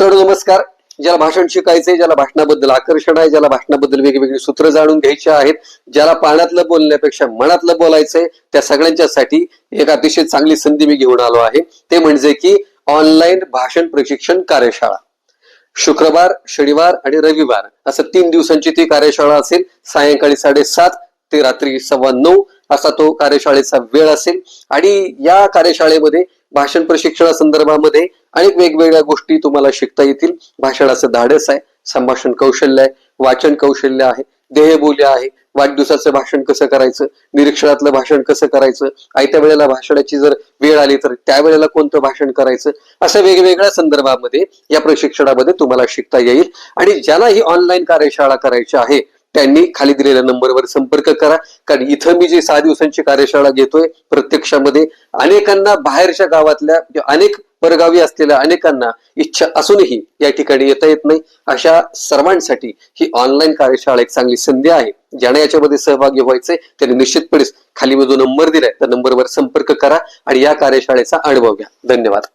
मित्रांनो नमस्कार. ज्याला भाषण शिकायचंय ज्याला भाषणाबद्दल आकर्षण आहे ज्याला भाषणाबद्दल वेगवेगळी सूत्र जाणून घ्यायची आहेत ज्याला पाण्यातलं बोलण्यापेक्षा मनातलं बोलायचंय त्या सगळ्यांच्यासाठी एक अतिशय चांगली संधी मी घेऊन आलो आहे. ते म्हणजे की ऑनलाईन भाषण प्रशिक्षण कार्यशाळा. शुक्रवार शनिवार आणि रविवार असं तीन दिवसांची ती कार्यशाळा असेल. सायंकाळी साडेसात ते रात्री सव्वा नऊ असा तो कार्यशाळेचा वेळ असेल. आणि या कार्यशाळेमध्ये भाषण प्रशिक्षणासंदर्भामध्ये अनेक वेगवेगळ्या गोष्टी तुम्हाला शिकता येतील. भाषणाचं धाडस आहे संभाषण कौशल्य आहे वाचन कौशल्य आहे देहबोली आहे वाढदिवसाचं भाषण कसं करायचं निरीक्षणातलं भाषण कसं करायचं आयत्या वेळेला भाषणाची जर वेळ आली तर त्यावेळेला कोणतं भाषण करायचं अशा वेगवेगळ्या संदर्भामध्ये या प्रशिक्षणामध्ये तुम्हाला शिकता येईल. आणि ज्याला ही ऑनलाईन कार्यशाळा करायची आहे त्यांनी खाली दिलेल्या नंबरवर संपर्क करा. कारण इथं मी जे सहा दिवसांची कार्यशाळा घेतोय प्रत्यक्षामध्ये अनेकांना बाहेरच्या गावातल्या अनेक परगावी असलेल्या अनेकांना इच्छा असूनही या ठिकाणी येता येत नाही. अशा सर्वांसाठी ही ऑनलाईन कार्यशाळा एक चांगली संधी आहे. ज्यांना याच्यामध्ये सहभागी व्हायचंय त्यांनी निश्चितपणे खाली मी जो नंबर दिलाय त्या नंबरवर संपर्क करा आणि या कार्यशाळेचा अनुभव घ्या. धन्यवाद.